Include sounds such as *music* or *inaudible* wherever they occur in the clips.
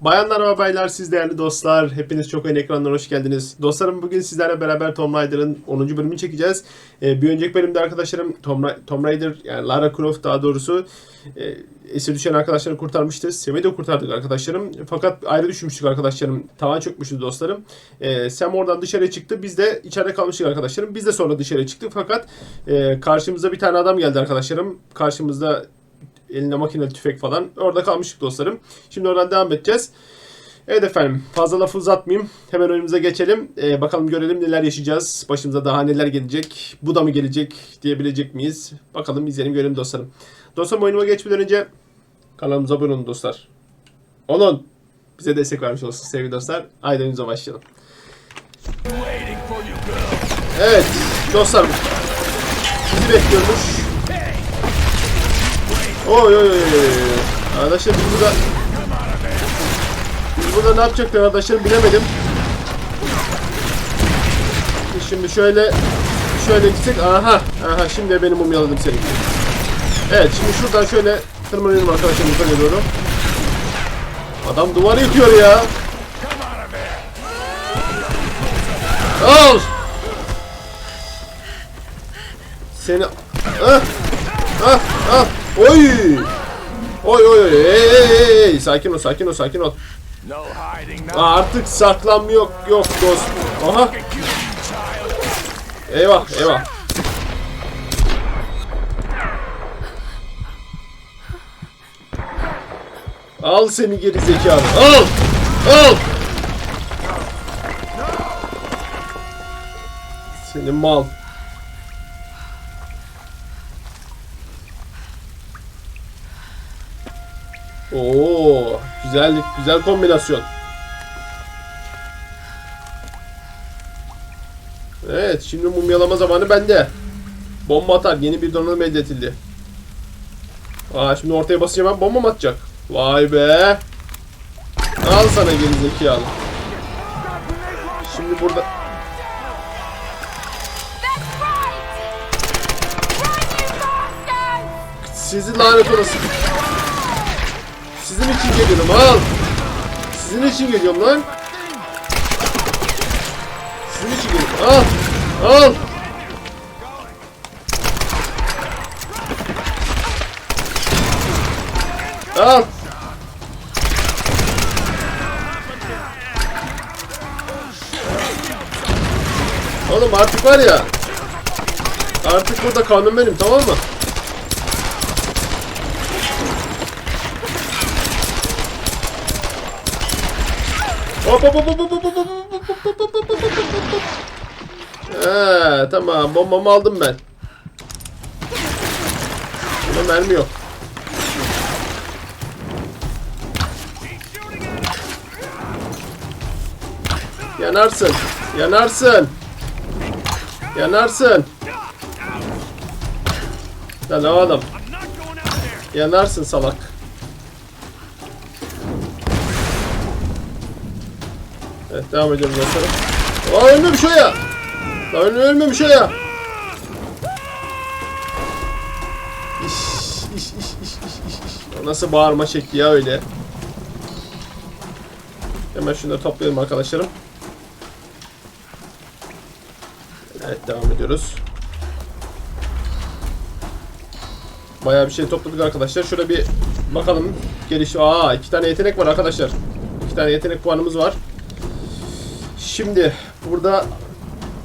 Bayanlar ve baylar siz değerli dostlar hepiniz çok oyun ekranlarına hoş geldiniz. Dostlarım bugün sizlerle beraber Tomb Raider'ın 10. bölümünü çekeceğiz. Ee, bir önceki bölümde arkadaşlarım Tomb, Ra- Tomb Raider yani Lara Croft daha doğrusu e, esir düşen arkadaşları kurtarmıştı. Sem'i de kurtardık arkadaşlarım. Fakat ayrı düşmüştük arkadaşlarım. Tavan çökmüştü dostlarım. Ee, Sam oradan dışarı çıktı. Biz de içeride kalmıştık arkadaşlarım. Biz de sonra dışarı çıktık fakat e, karşımıza bir tane adam geldi arkadaşlarım. Karşımızda elinde makineli tüfek falan. Orada kalmıştık dostlarım. Şimdi oradan devam edeceğiz. Evet efendim fazla lafı uzatmayayım. Hemen önümüze geçelim. Ee, bakalım görelim neler yaşayacağız. Başımıza daha neler gelecek. Bu da mı gelecek diyebilecek miyiz? Bakalım izleyelim görelim dostlarım. Dostlarım oyunuma geçmeden önce kanalımıza abone olun dostlar. Olun. Bize destek vermiş olsun sevgili dostlar. Haydi önümüze başlayalım. Evet dostlar. Bizi bekliyormuş. Oy oy oy. Arkadaşlar biz burada biz burada ne yapacaklar arkadaşlar bilemedim. Şimdi şöyle şöyle gitsek aha aha şimdi benim mumyaladım seni. Evet şimdi şuradan şöyle tırmanıyorum arkadaşlar yukarıya doğru. Adam duvarı yıkıyor ya. Al. Seni ah ah ah oy. Oy oy oy ey ey ey ey sakin ol sakin ol sakin ol. Aa, artık saklanma yok yok dost. Aha. Eyvah eyvah. Al seni geri zekalı. Al. Al. Senin mal. Oo, güzellik, güzel kombinasyon. Evet, şimdi mumyalama zamanı bende. Bomba atar, yeni bir donanım elde edildi. Aa, şimdi ortaya basacağım ben bomba mı atacak? Vay be. Al sana geri zekalı. Şimdi burada... Sizi lanet olası. Sizin için geliyorum al. Sizin için geliyorum lan. Sizin için geliyorum. Al. Al. Al. Oğlum artık var ya. Artık burada kanun benim tamam mı? Hop hop hop hop hop hop hop hop hop hop hop. He, tamam bombamı aldım ben. Buna mermi yok. Yanarsın. Yanarsın. Yanarsın. Lan oğlum. Yanarsın salak. Evet devam ediyoruz dostlarım. Aa ölmemiş o ya. Lan ölmemiş o ya. Nasıl bağırma şekli ya öyle. Hemen da toplayalım arkadaşlarım. Evet devam ediyoruz. Bayağı bir şey topladık arkadaşlar. Şöyle bir bakalım. Geliş. Aa iki tane yetenek var arkadaşlar. İki tane yetenek puanımız var. Şimdi burada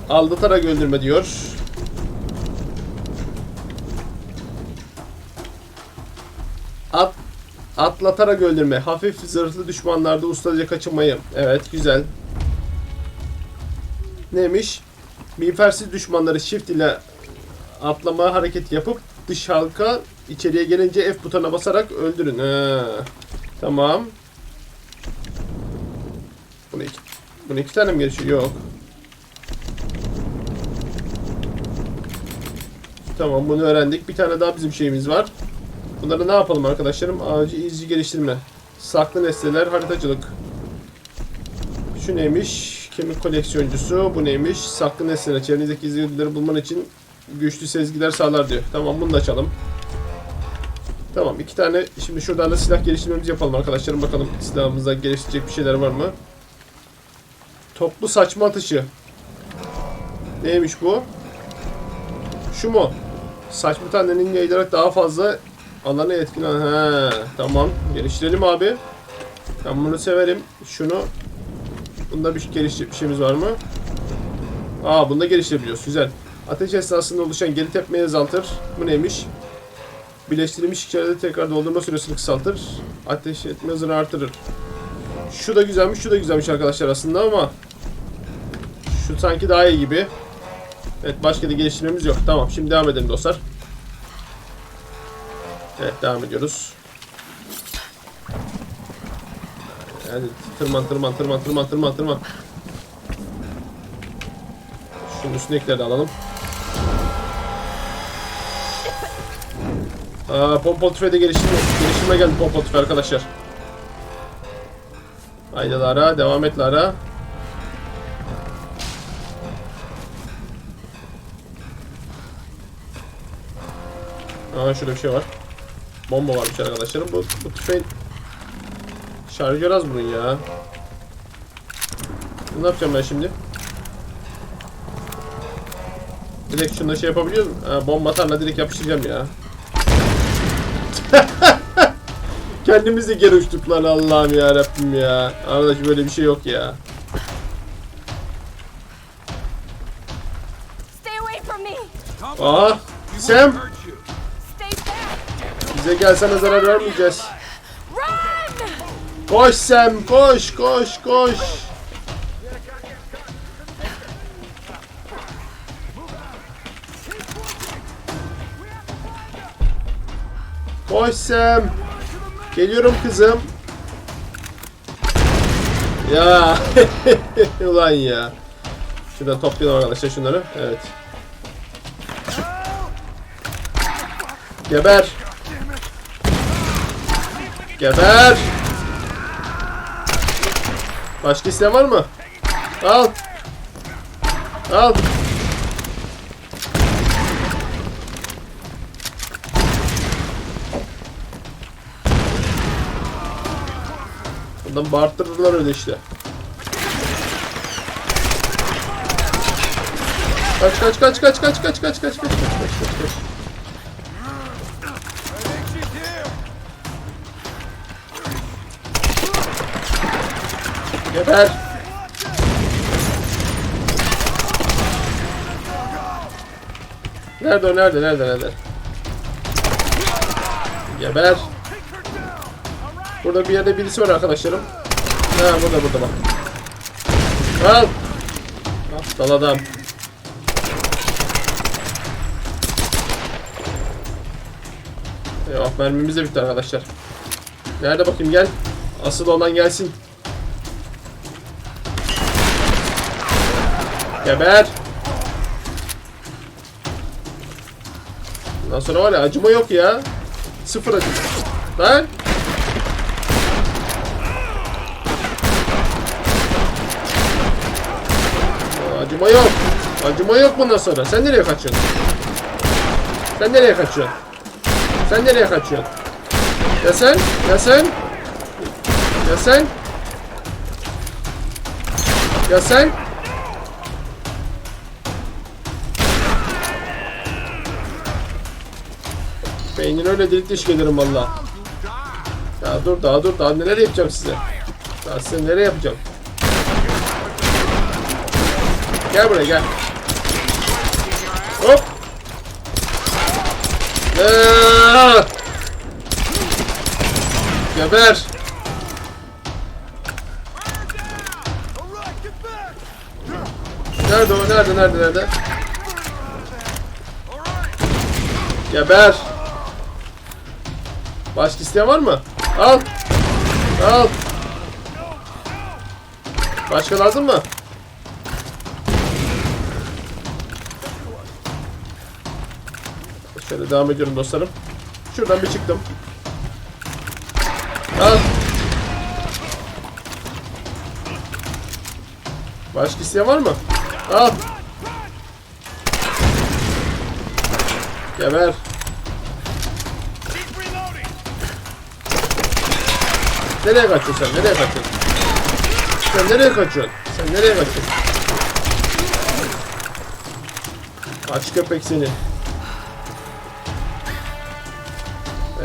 aldatarak öldürme diyor. At atlatarak öldürme. Hafif zırhlı düşmanlarda ustaca kaçınmayı. Evet güzel. Neymiş? Miğfersiz düşmanları shift ile atlama hareketi yapıp dış halka içeriye gelince F butonuna basarak öldürün. Ha, tamam. Bunu iki, bunu iki tane mi geçiyor? Yok. Tamam bunu öğrendik. Bir tane daha bizim şeyimiz var. Bunları ne yapalım arkadaşlarım? Ağacı izci geliştirme. Saklı nesneler, haritacılık. Şu neymiş? Kemik koleksiyoncusu. Bu neymiş? Saklı nesneler. Çevrenizdeki izleyicileri bulman için güçlü sezgiler sağlar diyor. Tamam bunu da açalım. Tamam iki tane şimdi şuradan da silah geliştirmemizi yapalım arkadaşlarım bakalım silahımızda geliştirecek bir şeyler var mı? Toplu saçma atışı. Neymiş bu? Şu mu? Saçma tanenin yayılarak daha fazla alanı etkilen. He, tamam. Geliştirelim abi. Ben bunu severim. Şunu Bunda bir şeyimiz var mı? Aa bunda geliştirebiliyoruz. Güzel. Ateş esnasında oluşan geri tepmeyi azaltır. Bu neymiş? Birleştirilmiş içeride tekrar doldurma süresini kısaltır. Ateş etme hızını artırır. Şu da güzelmiş, şu da güzelmiş arkadaşlar aslında ama şu sanki daha iyi gibi. Evet başka da geliştirmemiz yok. Tamam şimdi devam edelim dostlar. Evet devam ediyoruz. Yani tırman tırman tırman tırman tırman tırman. Şunun üstündekileri de alalım. Aa, pompalı tüfeğe de geliştirme, geliştirme geldi pompalı tüfeği arkadaşlar. Haydi Lara, devam et Lara. Aa şurada bir şey var. Bomba varmış arkadaşlarım. Bu, bu tüfeğin şarjör az bunun ya. Ne yapacağım ben şimdi? Direkt şunda şey yapabiliyor muyum? Bomba atarla direkt yapıştıracağım ya. Kendimizi geri uçtuk lan Allah'ım ya Rabbim ya. Arkadaş böyle bir şey yok ya. Aa, Sam bize gelsene zarar vermeyeceğiz. Koş Sam koş koş koş. Koş Sam. Geliyorum kızım. Ya. *laughs* Ulan ya. Şuradan toplayalım arkadaşlar şunları. Evet. Geber. Geber. Başka isteyen var mı? Al. Al. Bundan bağırttırırlar öyle işte. Kaç kaç kaç kaç kaç kaç kaç kaç kaç kaç kaç kaç kaç Geber. Nerede o? Nerede? Nerede? Nerede? Geber. Burada bir yerde birisi var arkadaşlarım. Ha burada burada bak. Al. Aptal adam. Eyvah mermimiz de bitti arkadaşlar. Nerede bakayım gel. Asıl olan gelsin. Geber. Bundan sonra var ya acıma yok ya. Sıfır acıma. Lan. Acıma yok. Acıma yok bundan sonra. Sen nereye kaçıyorsun? Sen nereye kaçıyorsun? Sen nereye kaçıyorsun? Ya sen? Ya sen? Ya sen? Ya sen? Beynin öyle delik deşik ederim valla. Ya dur daha dur daha neler yapacağım size. Daha size nereye yapacağım. Gel buraya gel. Hop. Aa! Geber. Nerede o? Nerede? Nerede? Nerede? Geber. Başka isteyen var mı? Al. Al. Başka lazım mı? Şöyle devam ediyorum dostlarım. Şuradan bir çıktım. Al. Başka isteyen var mı? Al. Geber. Nereye kaçıyorsun sen? Nereye kaçıyorsun? Sen nereye kaçıyorsun? Sen nereye kaçıyorsun? Aç köpek seni.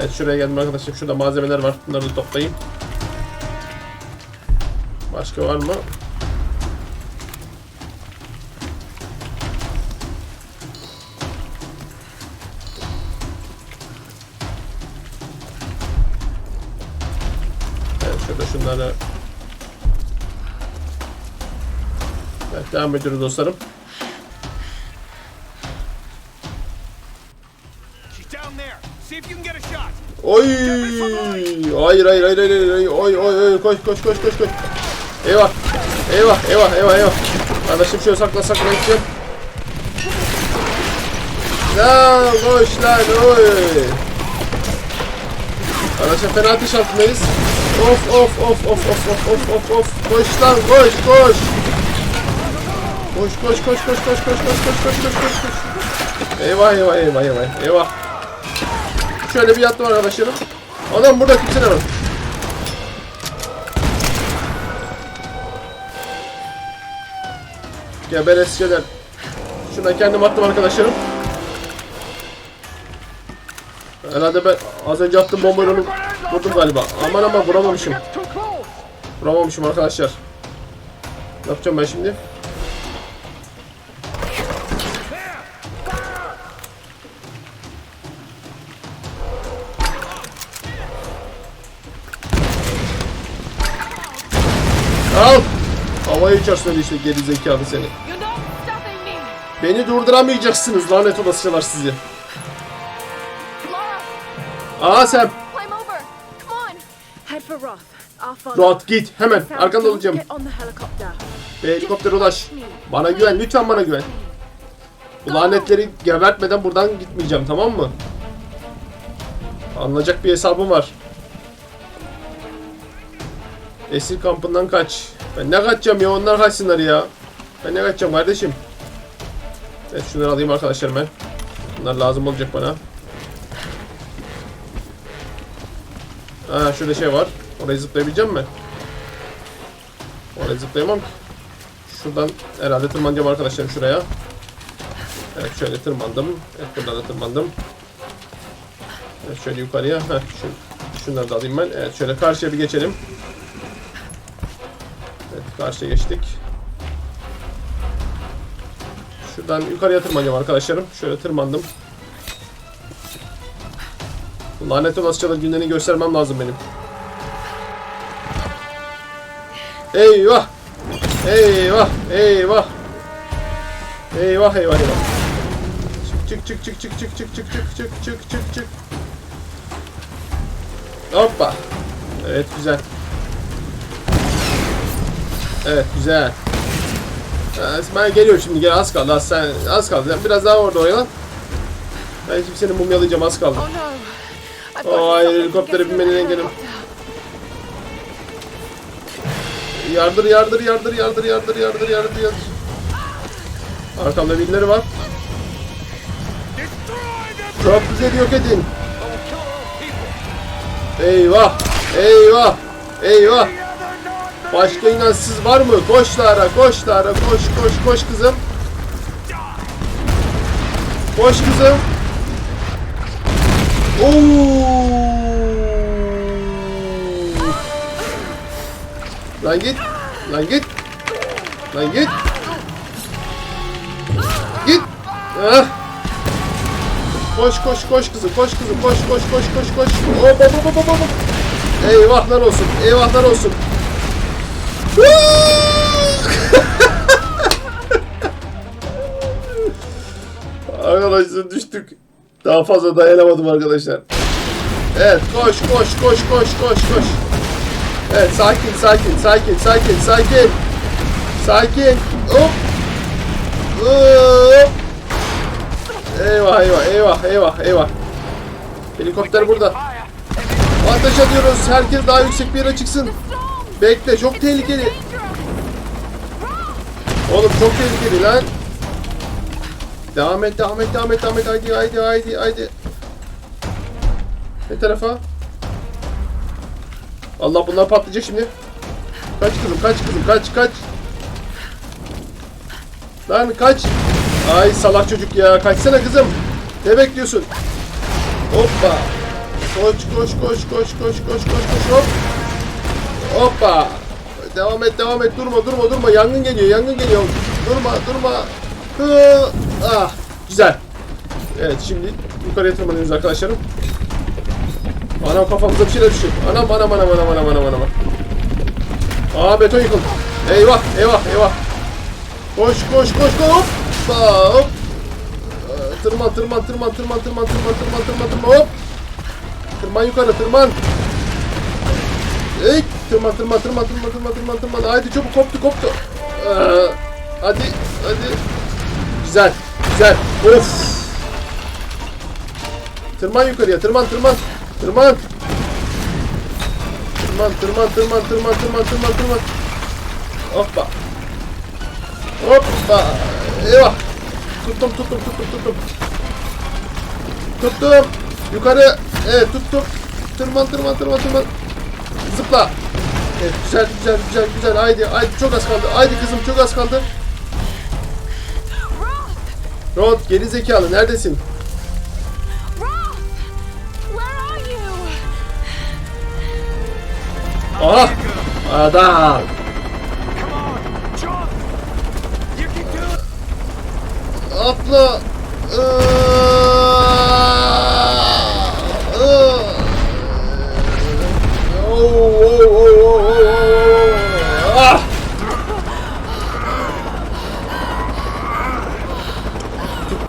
Evet şuraya geldim arkadaşlar. Şurada malzemeler var. Bunları da toplayayım. Başka var mı? Evet şurada şunları Evet devam ediyoruz dostlarım. Oy! Hayır hayır hayır hayır hayır. hayır. Oy oy oy koş koş koş koş koş. Eyvah. Eyvah eyvah eyvah eyvah. Kardeşim şöyle sakla sakla gideceğim. Lan koş lan oy. Arkadaşlar fena ateş altındayız. Of of of of of of of of of. Koş lan koş koş. Koş koş koş koş koş koş koş koş koş koş koş koş. Eyvah eyvah eyvah eyvah eyvah. Şöyle bir yattım arkadaşlarım. Adam burada kimse de var. Geber eskeler. Şuna kendim attım arkadaşlarım. Herhalde ben az önce attım bombayı onu vurdum galiba. Aman aman vuramamışım. Vuramamışım arkadaşlar. Ne yapacağım ben şimdi? Al. Havaya uçarsın işte geri zekalı seni. Beni durduramayacaksınız lanet olasılar sizi. Aa sen. Rod git hemen arkanda olacağım. Ve helikopter ulaş. Bana güven lütfen bana güven. Bu lanetleri gebertmeden buradan gitmeyeceğim tamam mı? Anlayacak bir hesabım var. Esir kampından kaç. Ben ne kaçacağım ya onlar kaçsınlar ya. Ben ne kaçacağım kardeşim. Evet şunları alayım arkadaşlar ben. Bunlar lazım olacak bana. Ha şurada şey var. Orayı zıplayabileceğim mi? Oraya zıplayamam ki. Şuradan herhalde tırmanacağım arkadaşlarım şuraya. Evet şöyle tırmandım. Evet buradan da tırmandım. Evet şöyle yukarıya. Heh, şu, şunları da alayım ben. Evet şöyle karşıya bir geçelim. Karşıya geçtik. Şuradan yukarıya tırmanacağım arkadaşlarım. Şöyle tırmandım. Lanet olasıcalar günlerini göstermem lazım benim. Eyvah! Eyvah! Eyvah! Eyvah eyvah eyvah. Çık çık çık çık çık çık çık çık çık çık çık çık. Hoppa. Evet güzel. Evet güzel. Ha, Ben geliyorum şimdi gel az kaldı az sen az kaldı biraz daha orada oyalan. Ben şimdi seni mumyalayacağım az kaldı. Oh hayır, helikoptere binmeni engelim. Yardır yardır yardır yardır yardır yardır yardır yardır. Arkamda birileri var. Them. Köprüleri yok edin. Eyvah! Eyvah! Eyvah! Başka inançsız var mı? Koş Lara, koş koş koş koş kızım. Koş kızım. Oo! Lan git. Lan git. Lan git. Git. Ah. Koş koş koş kızım koş kızım koş koş koş koş koş. Hop hop hop hop hop. Eyvahlar olsun. Eyvahlar olsun. *laughs* arkadaşlar düştük. Daha fazla dayanamadım arkadaşlar. Evet koş koş koş koş koş koş. Evet sakin sakin sakin sakin sakin. Sakin. Hop. Hop. Eyvah eyvah eyvah eyvah eyvah. Helikopter burada. Ateş ediyoruz. Herkes daha yüksek bir yere çıksın. Bekle çok tehlikeli. Oğlum çok tehlikeli lan. Devam et, devam et, devam et, devam et. Haydi, haydi, haydi, haydi. Ne tarafa? Allah bunlar patlayacak şimdi. Kaç kızım kaç kızım kaç kaç. Lan kaç. Ay salak çocuk ya. Kaçsana kızım. Ne bekliyorsun? Hoppa. Koş koş koş koş koş koş koş koş hop. Hoppa. Devam et devam et durma durma durma yangın geliyor yangın geliyor. Durma durma. Hı. Ah güzel. Evet şimdi yukarıya tırmanıyoruz arkadaşlarım. Anam kafamıza bir şeyler düşüyor. Anam anam anam anam anam anam anam. Aa beton yıkıldı. Eyvah eyvah eyvah. Koş koş koş koş. Hoppa hop. Tırman tırman tırman tırman tırman tırman tırman tırman tırman hop. Tırman yukarı tırman. Tırman tırman tırman tırman tırman tırman tırman. Haydi çabuk koptu koptu. Ee, hadi hadi. Güzel güzel. Of. Tırman yukarıya tırman tırman. Tırman. Tırman tırman tırman tırman tırman tırman tırman. Hoppa. Hoppa. Eyvah. Tuttum tuttum tuttum tuttum. Tuttum. Yukarı. Evet tuttum. Tırman tırman tırman tırman. Zıpla. Evet güzel güzel güzel güzel. Haydi haydi çok az kaldı. Haydi kızım çok az kaldı. Rod geri zekalı neredesin? Aha! Adam! Atla! Ah!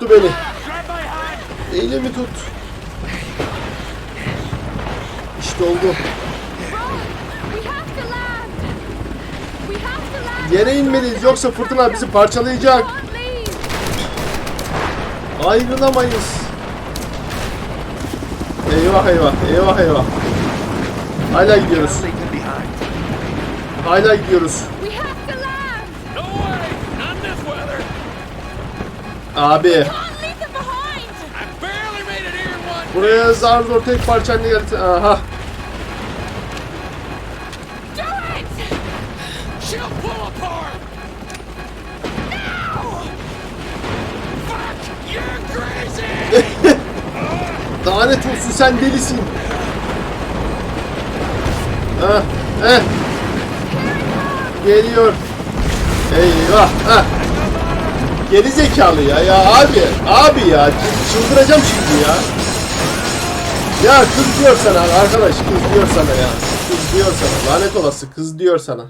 Tut beni. Elimi tut. İşte oldu. Yere inmeliyiz yoksa fırtına bizi parçalayacak. Ayrılamayız. Eyvah eyvah eyvah eyvah. Hala gidiyoruz. Hala gidiyoruz. Abi. Buraya zar zor tek parçanla geldi. Aha. *laughs* Lanet olsun sen delisin. Ah, eh. Geliyor. Eyvah. Ah. Geri zekalı ya ya abi. Abi ya çıldıracağım şimdi ya. Ya kız diyor sana arkadaş kız diyor sana ya. Kız diyor sana lanet olası kız diyor sana.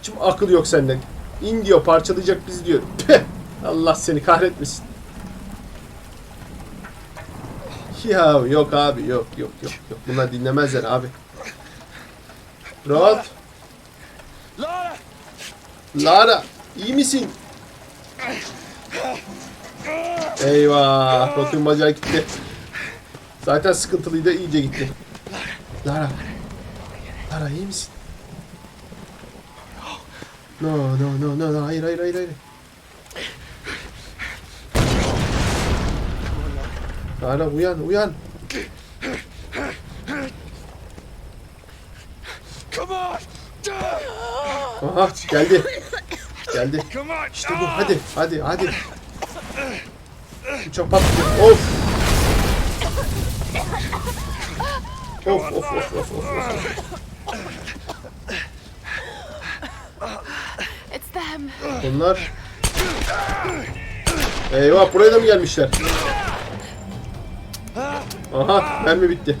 Hiç mi akıl yok sende? İn diyor parçalayacak bizi diyor. Allah seni kahretmesin. Ya yok abi yok yok yok yok. Bunlar dinlemezler abi. Rod, Laura. Lara iyi misin? Eyvah, Rod'un bacağı gitti. Zaten sıkıntılıydı, iyice gitti. Lara. Lara iyi misin? No, no, no, no, no. Hayır, hayır, hayır, hayır. Lara uyan, uyan. Come on. Aha, geldi. Geldi. İşte bu. Hadi, hadi, hadi. Uçak patlıyor. Of. Of, of, of, of, of, of. It's them! Bunlar... Eyvah, buraya da mı gelmişler? Aha, mermi bitti.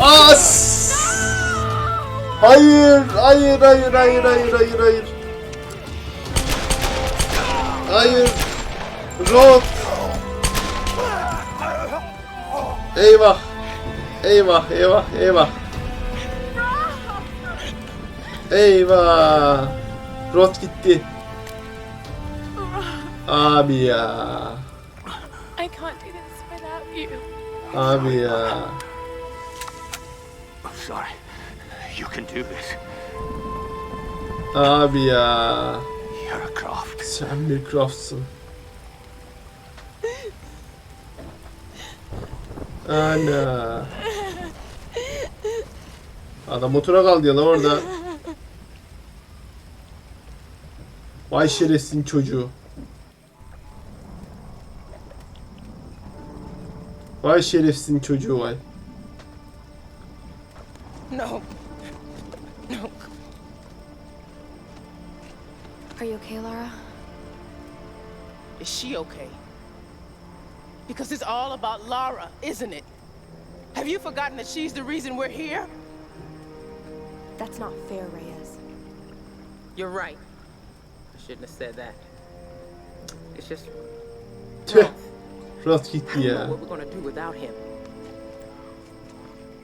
As! Hayır, hayır, hayır, hayır, hayır, hayır, hayır. Hayır. Rod. Eyvah. Eyvah eyvah eyvah. Eyvah. Rot gitti. Abi ya. Abi ya. Abi ya. Sen bir Croft'sın. Ana. Adam motora kaldı ya lan orada. Vay şerefsin çocuğu. Vay şerefsin çocuğu vay. No. No. Are you okay, Lara? Is she okay? Because it's all about Lara, isn't it? Have you forgotten that she's the reason we're here? That's not fair, Reyes. You're right. I shouldn't have said that. It's just Tüh. Rahat I gitti ya. what we're gonna do without him.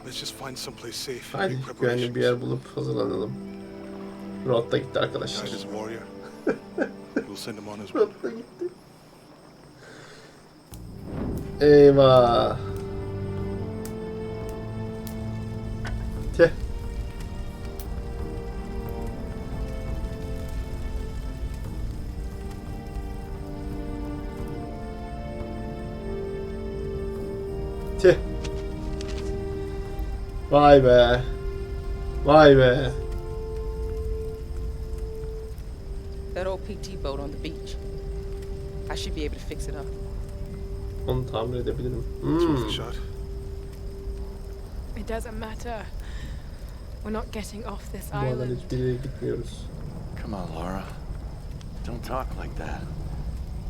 Let's just find someplace safe. Hadi Make güvenli bir preparations. yer bulup hazırlanalım. Rahat da gitti arkadaşlar. Guide his warrior. *laughs* Eyvah. Teh. Teh. Vay be. Vay be. That old PT boat on the beach. I should be able to fix it up. Onu tamir edebilirim. Hmm. It doesn't matter. We're not getting off this Bu island. hiçbir yere gitmiyoruz. Come on, Laura. Don't talk like that.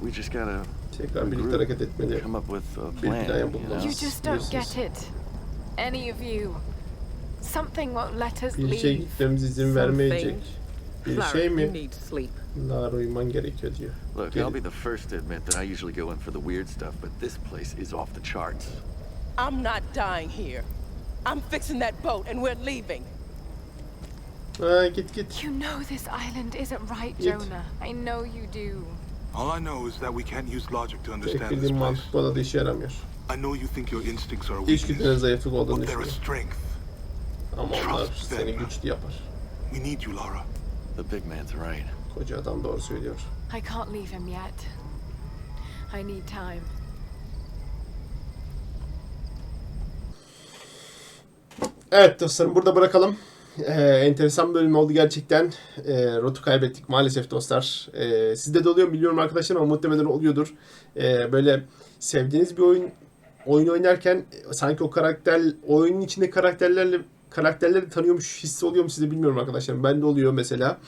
We just gotta Tekrar birlikte hareket etmeli. come up with a Bir plan. plan You just don't get it. Any of you. Something won't let us Bir şey leave. gitmemiz izin vermeyecek. Something. Bir şey you mi? need sleep. Lara uyuman gerekiyor diyor. Look, Get I'll be the first to admit that I usually go in for the weird stuff, but this place is off the charts. I'm not dying here. I'm fixing that boat and we're leaving. Ha, git git. You know this island isn't right, Git. Jonah. I know you do. All I know is that we can't use logic to Tek understand this bildiğim place. mantık bu arada işe yaramıyor. I know you think your instincts are a İçgüdülerin weakness, zayıflık olduğunu but they're a düşünüyorum. strength. Ama onlar Trust seni them. güçlü yapar. We need you, Lara. The big man's right. Koca adam doğru söylüyor. I can't leave him yet. I need time. Evet dostlarım burada bırakalım. Ee, enteresan bölüm oldu gerçekten. Ee, Rot'u kaybettik maalesef dostlar. Ee, sizde de oluyor mu bilmiyorum arkadaşlar ama muhtemelen oluyordur. Ee, böyle sevdiğiniz bir oyun oyun oynarken sanki o karakter oyunun içinde karakterlerle karakterleri tanıyormuş hissi oluyor mu size bilmiyorum arkadaşlar. Bende oluyor mesela.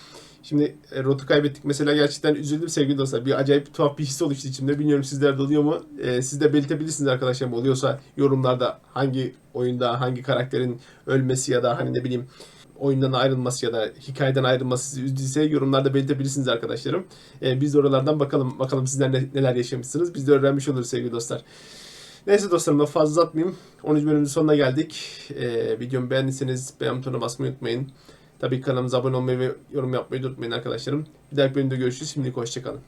Şimdi e, Rot'u kaybettik mesela gerçekten üzüldüm sevgili dostlar. Bir acayip tuhaf bir his oluştu içimde. Bilmiyorum sizlerde oluyor mu? Ee, siz de belirtebilirsiniz arkadaşlar. Oluyorsa yorumlarda hangi oyunda hangi karakterin ölmesi ya da hani ne bileyim oyundan ayrılması ya da hikayeden ayrılması sizi üzdüyse yorumlarda belirtebilirsiniz arkadaşlarım. Ee, biz de oralardan bakalım bakalım sizler ne- neler yaşamışsınız. Biz de öğrenmiş oluruz sevgili dostlar. Neyse dostlarım da fazla uzatmayayım. 13 bölümün sonuna geldik. Ee, videomu beğendiyseniz beğen butonuna basmayı unutmayın. Tabii kanalımıza abone olmayı ve yorum yapmayı unutmayın arkadaşlarım. Bir dahaki bölümde görüşürüz. Şimdilik hoşçakalın.